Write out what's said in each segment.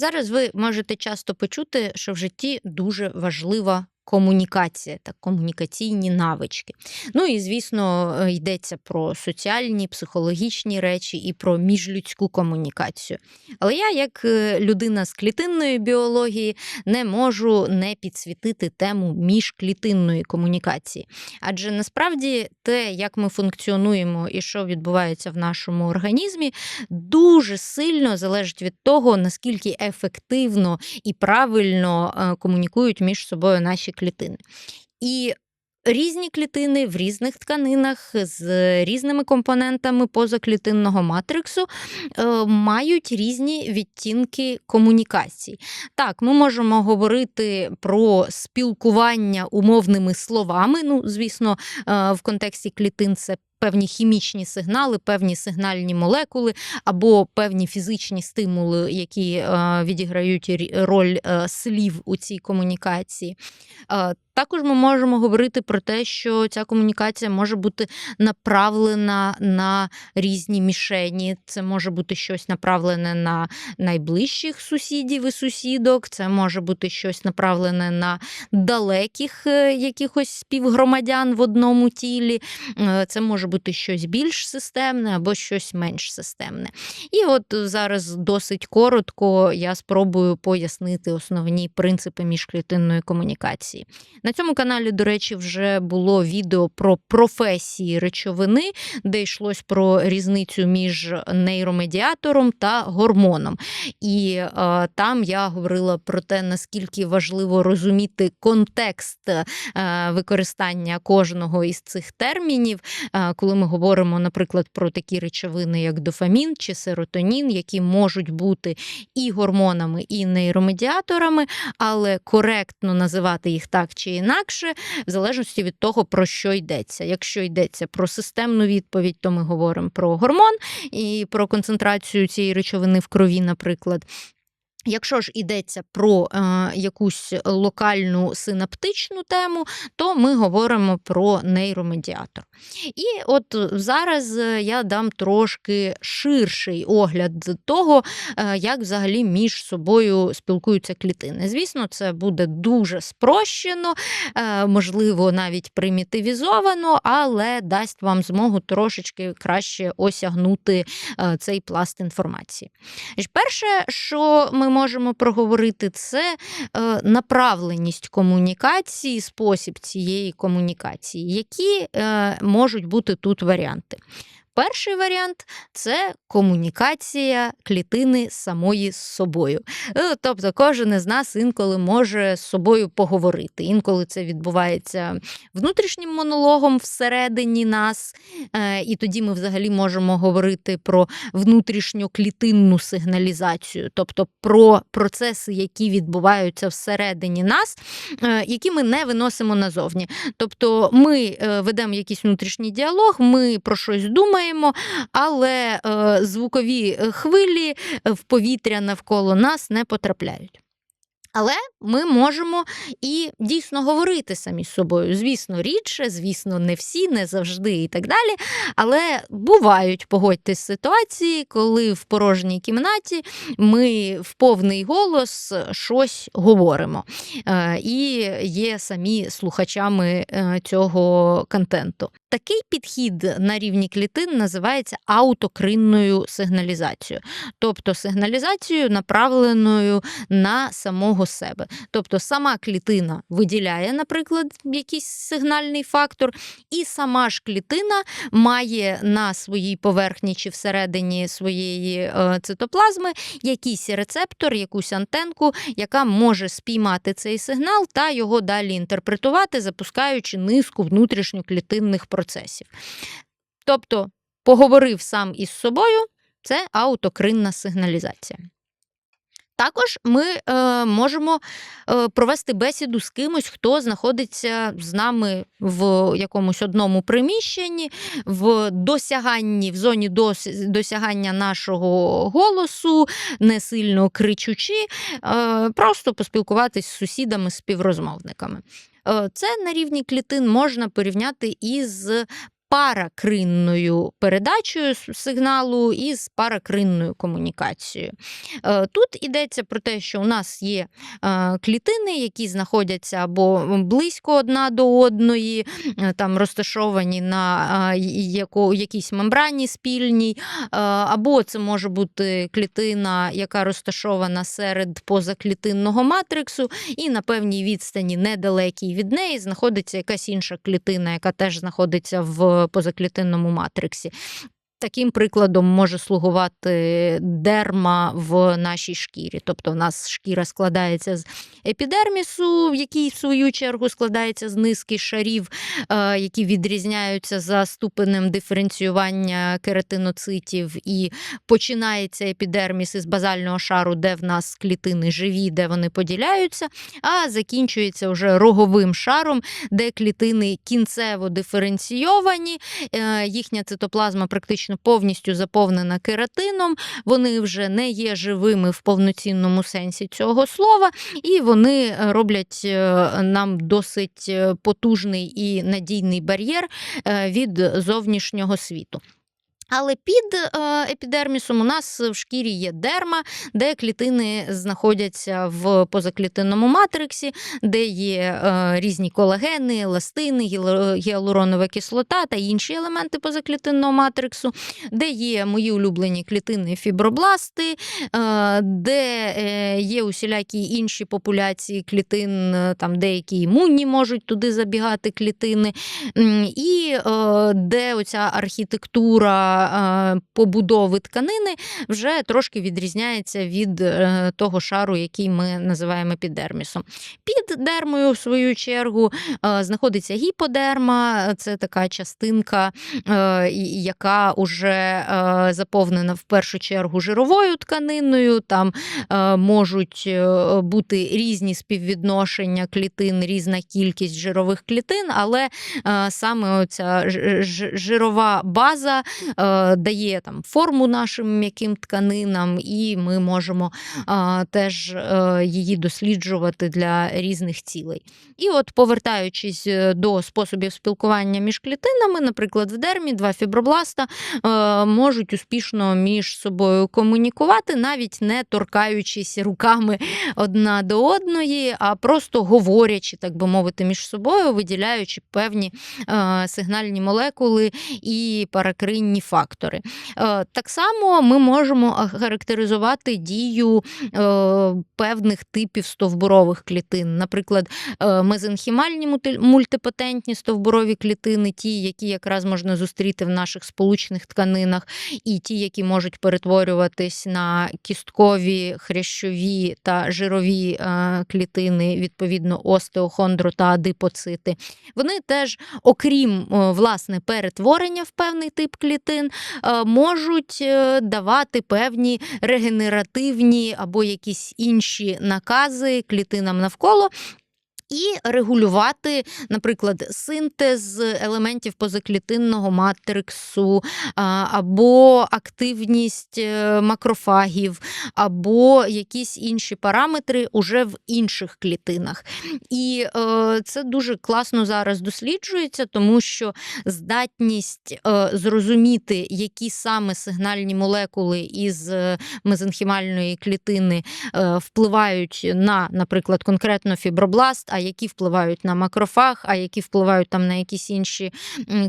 Зараз ви можете часто почути, що в житті дуже важлива комунікація та комунікаційні навички. Ну і, звісно, е, йдеться про соціальні, психологічні речі і про міжлюдську комунікацію. Але я, як е, людина з клітинної біології, не можу не підсвітити тему міжклітинної комунікації. Адже насправді те, як ми функціонуємо і що відбувається в нашому організмі, дуже сильно залежить від того, наскільки ефективно і правильно е, комунікують між собою наші клітини. І різні клітини в різних тканинах з різними компонентами позаклітинного матриксу е, мають різні відтінки комунікацій. Так, ми можемо говорити про спілкування умовними словами. Ну, звісно, е, в контексті клітин це. Певні хімічні сигнали, певні сигнальні молекули або певні фізичні стимули, які е, відіграють роль е, слів у цій комунікації. Також ми можемо говорити про те, що ця комунікація може бути направлена на різні мішені. Це може бути щось направлене на найближчих сусідів і сусідок, це може бути щось направлене на далеких е, якихось співгромадян в одному тілі. Е, Це може бути щось більш системне або щось менш системне. І от зараз досить коротко я спробую пояснити основні принципи міжклітинної комунікації. На цьому каналі, до речі, вже було відео про професії речовини, де йшлось про різницю між нейромедіатором та гормоном. І е, там я говорила про те, наскільки важливо розуміти контекст е, використання кожного із цих термінів, е, коли ми говоримо, наприклад, про такі речовини, як дофамін чи серотонін, які можуть бути і гормонами, і нейромедіаторами, але коректно називати їх так чи інакше, в залежності від того, про що йдеться. Якщо йдеться про системну відповідь, то ми говоримо про гормон і про концентрацію цієї речовини в крові, наприклад. Якщо ж йдеться про е, якусь локальну синаптичну тему, то ми говоримо про нейромедіатор. І от зараз е, я дам трошки ширший огляд того, е, як взагалі між собою спілкуються клітини. Звісно, це буде дуже спрощено, е, можливо, навіть примітивізовано, але дасть вам змогу трошечки краще осягнути е, цей пласт інформації. Перше, що ми можемо проговорити, це е, направленість комунікації, спосіб цієї комунікації, які е, можуть бути тут варіанти. Перший варіант це комунікація клітини самої з собою. Е, Тобто кожен із нас інколи може з собою поговорити. Інколи це відбувається внутрішнім монологом всередині нас, е, і тоді ми взагалі можемо говорити про внутрішньоклітинну сигналізацію, тобто про процеси, які відбуваються всередині нас, е, які ми не виносимо назовні. Тобто ми ведемо якийсь внутрішній діалог, ми про щось думаємо, але е, звукові е, хвилі е, в повітря навколо нас не потрапляють. Але ми можемо і дійсно говорити самі з собою. Звісно, рідше, звісно, не всі, не завжди і так далі. Але бувають, погодьтесь, ситуації, коли в порожній кімнаті ми в повний голос щось говоримо. Е, І є самі слухачами е, цього контенту. Такий підхід на рівні клітин називається аутокринною сигналізацією, тобто сигналізацією, направленою на самого себе. Тобто сама клітина виділяє, наприклад, якийсь сигнальний фактор, і сама ж клітина має на своїй поверхні чи всередині своєї е, цитоплазми якийсь рецептор, якусь антенку, яка може спіймати цей сигнал та його далі інтерпретувати, запускаючи низку внутрішньоклітинних процесів. Тобто, поговорив сам із собою, це аутокринна сигналізація. Також ми е, можемо е, провести бесіду з кимось, хто знаходиться з нами в якомусь одному приміщенні, в досяганні, в зоні дос, досягання нашого голосу, не сильно кричучи, е, просто поспілкуватись з сусідами, співрозмовниками. Е, Це на рівні клітин можна порівняти із паракринною передачею сигналу і з паракринною комунікацією. Е, тут йдеться про те, що у нас є е, клітини, які знаходяться або близько одна до одної, е, там розташовані на якійсь мембрані спільній, або це може бути клітина, яка розташована серед позаклітинного матриксу, і на певній відстані недалекій від неї знаходиться якась інша клітина, яка теж знаходиться в позаклітинному матриксі. Таким прикладом може слугувати дерма в нашій шкірі. Тобто, в нас шкіра складається з епідермісу, який в свою чергу складається з низки шарів, е, які відрізняються за ступенем диференціювання кератиноцитів, і починається епідерміс із базального шару, де в нас клітини живі, де вони поділяються, а закінчується вже роговим шаром, де клітини кінцево диференційовані, е, їхня цитоплазма практично практично повністю заповнена кератином, вони вже не є живими в повноцінному сенсі цього слова, і вони е, роблять е, нам досить е, потужний і надійний бар'єр від зовнішнього світу. Але під е, епідермісом у нас в шкірі є дерма, де клітини знаходяться в позаклітинному матриксі, де є е, різні колагени, еластини, гіалуронова кислота та інші елементи позаклітинного матриксу, де є мої улюблені клітини фібробласти, е, де є усілякі інші популяції клітин, там деякі імунні можуть туди забігати клітини, і де оця архітектура побудови тканини вже трошки відрізняється від е, того шару, який ми називаємо епідермісом. Під дермою, в свою чергу, е, знаходиться гіподерма, це така частинка, е, яка вже заповнена в першу чергу жировою тканиною. Там можуть бути різні співвідношення клітин, різна кількість жирових клітин, але саме оця жирова база дає там форму нашим м'яким тканинам, і ми можемо теж е, її досліджувати для різних цілей. І от, повертаючись е, до способів спілкування між клітинами, наприклад, в дермі два фібробласта е, можуть успішно між собою комунікувати, навіть не торкаючись руками одна до одної, а просто говорячи, так би мовити, між собою, виділяючи певні сигнальні молекули і паракринні фактори. Е, так само ми можемо характеризувати дію е, певних типів стовбурових клітин. Наприклад, е, мезенхімальні мультипотентні стовбурові клітини, ті, які якраз можна зустріти в наших сполучних тканинах, і ті, які можуть перетворюватись на кісткові, хрящові та жирові клітини, відповідно, остеохондру та адипоцити. Вони теж, окрім власне перетворення в певний тип клітин, Е, можуть е, давати певні регенеративні або якісь інші накази клітинам навколо, і регулювати, наприклад, синтез елементів позаклітинного матриксу, або активність е, макрофагів, або якісь інші параметри уже в інших клітинах. І е, це дуже класно зараз досліджується, тому що здатність е, зрозуміти, які саме сигнальні молекули із мезенхімальної клітини впливають на, наприклад, конкретно фібробласт які впливають на макрофаг, а які впливають там на якісь інші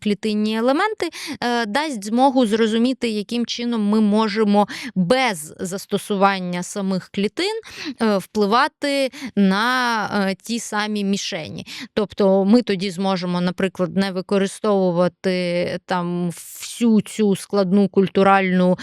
клітинні елементи, е, дасть змогу зрозуміти, яким чином ми можемо без застосування самих клітин е, впливати на е, ті самі мішені. Тобто ми тоді зможемо, наприклад, не використовувати там всю цю складну культуральну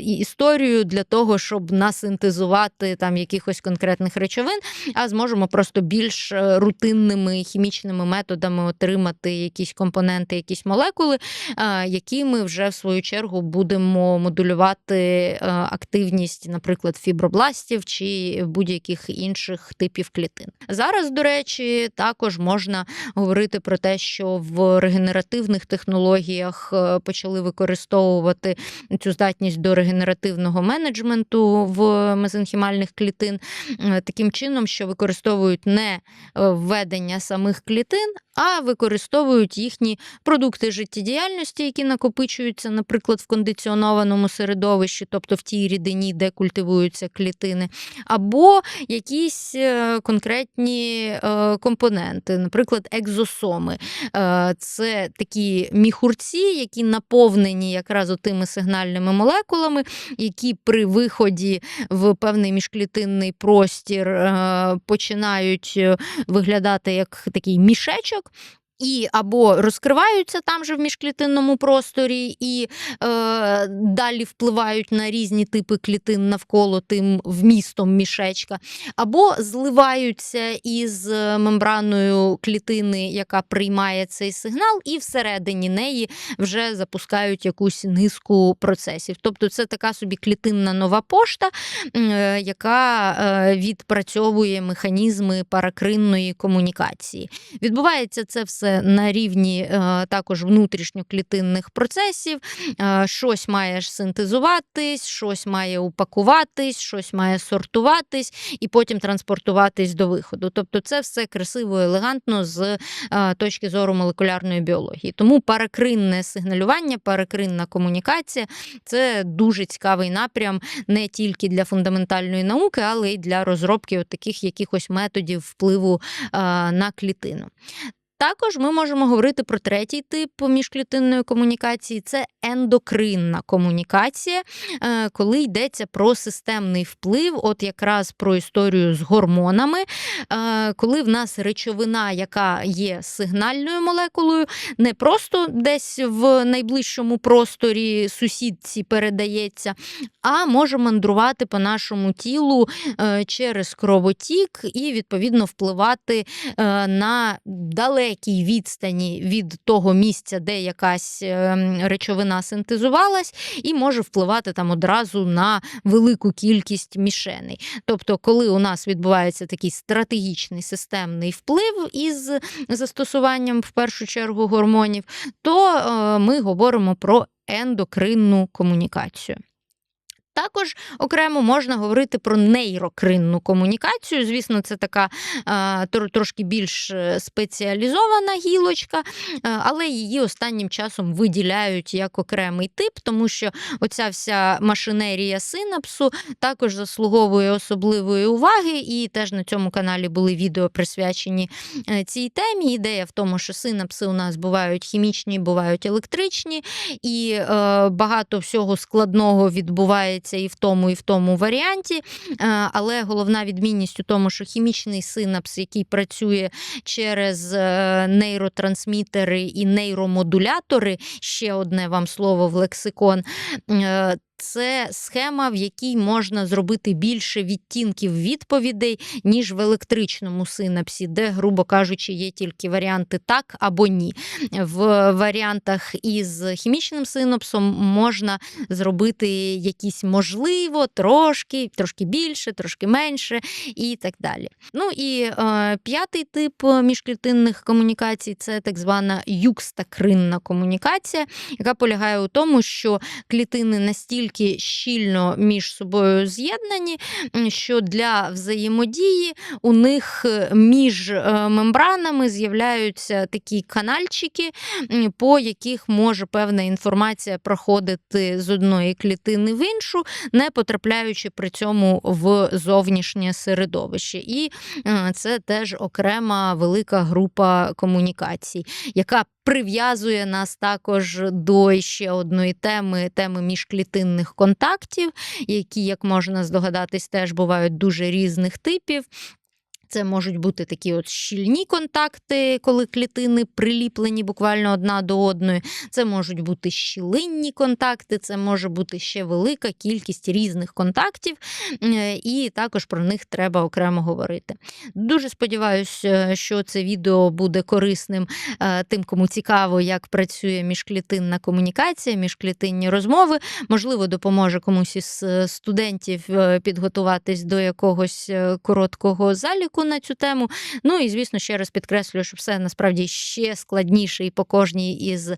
історію для того, щоб насинтезувати там якихось конкретних речовин, а зможемо просто більш е, рутинними хімічними методами отримати якісь компоненти, якісь молекули, е, які ми вже в свою чергу будемо модулювати е, активність, наприклад, фібробластів чи будь-яких інших типів клітин. Зараз, до речі, також можна говорити про те, що в регенеративних технологіях почали використовувати цю здатність до регенеративного менеджменту в мезенхімальних клітин таким чином, що використовують не е, введення самих клітин, а використовують їхні продукти життєдіяльності, які накопичуються, наприклад, в кондиціонованому середовищі, тобто в тій рідині, де культивуються клітини, або якісь е, конкретні е, компоненти, наприклад, екзосоми. Це такі міхурці, які наповнені якраз тими сигнальними молекулами, які при виході в певний міжклітинний простір починають е, виглядати як такий мішечок. І або розкриваються там же в міжклітинному просторі, і е, далі впливають на різні типи клітин навколо тим вмістом мішечка, або зливаються із е, мембраною клітини, яка приймає цей сигнал, і всередині неї вже запускають якусь низку процесів. Тобто це така собі клітинна нова пошта, е, яка е, відпрацьовує механізми паракринної комунікації. Відбувається це все на рівні е, також внутрішньоклітинних процесів. Е, Щось має синтезуватись, щось має упакуватись, щось має сортуватись і потім транспортуватись до виходу. Тобто, це все красиво, елегантно з е, точки зору молекулярної біології. Тому паракринне сигналювання, паракринна комунікація це дуже цікавий напрям не тільки для фундаментальної науки, але й для розробки таких якихось методів впливу на клітину. Також ми можемо говорити про третій тип міжклітинної комунікації це ендокринна комунікація, е, коли йдеться про системний вплив, от якраз про історію з гормонами, е, коли в нас речовина, яка є сигнальною молекулою, не просто десь в найближчому просторі сусідці передається, а може мандрувати по нашому тілу е, через кровотік і відповідно впливати на далекі далекій відстані від того місця, де якась ем, речовина синтезувалась, і може впливати там одразу на велику кількість мішеней. Тобто, коли у нас відбувається такий стратегічний системний вплив із застосуванням в першу чергу гормонів, то е, ми говоримо про ендокринну комунікацію. Також окремо можна говорити про нейрокринну комунікацію. Звісно, це така трошки більш е, спеціалізована гілочка, е, але її останнім часом виділяють як окремий тип, тому що оця вся машинерія синапсу також заслуговує особливої уваги, і теж на цьому каналі були відео присвячені е, цій темі. Ідея в тому, що синапси у нас бувають хімічні, бувають електричні, і багато всього складного відбувається відбувається і в тому, і в тому варіанті. Е, але головна відмінність у тому, що хімічний синапс, який працює через е, нейротрансмітери і нейромодулятори, ще одне вам слово в лексикон. Е, це схема, в якій можна зробити більше відтінків відповідей, ніж в електричному синапсі, де, грубо кажучи, є тільки варіанти так або ні. В варіантах із хімічним синапсом можна зробити якісь можливо, трошки, трошки більше, трошки менше і так далі. Ну і е, п'ятий тип міжклітинних комунікацій це так звана юкстакринна комунікація, яка полягає у тому, що клітини настільки настільки щільно між собою з'єднані, що для взаємодії у них е, між е, мембранами з'являються такі канальчики, по яких може певна інформація проходити з одної клітини в іншу, не потрапляючи при цьому в зовнішнє середовище. І е, це теж окрема велика група комунікацій, яка прив'язує нас також до ще одної теми теми міжклітинних контактів, які, як можна здогадатись, теж бувають дуже різних типів. Це можуть бути такі от щільні контакти, коли клітини приліплені буквально одна до одної. Це можуть бути щілинні контакти, це може бути ще велика кількість різних контактів, е, і також про них треба окремо говорити. Дуже сподіваюся, е, що це відео буде корисним е, тим, кому цікаво, як працює міжклітинна комунікація, міжклітинні розмови. Можливо, допоможе комусь із студентів підготуватись до якогось короткого заліку блогу на цю тему. Ну і звісно, ще раз підкреслюю, що все насправді ще складніше, і по кожній із е,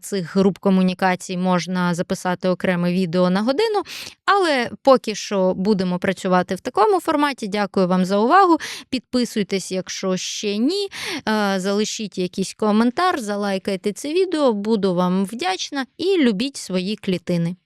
цих груп комунікацій можна записати окреме відео на годину. Але поки що будемо працювати в такому форматі. Дякую вам за увагу. Підписуйтесь, якщо ще ні. Е, Залишіть якийсь коментар, залайкайте це відео, буду вам вдячна і любіть свої клітини.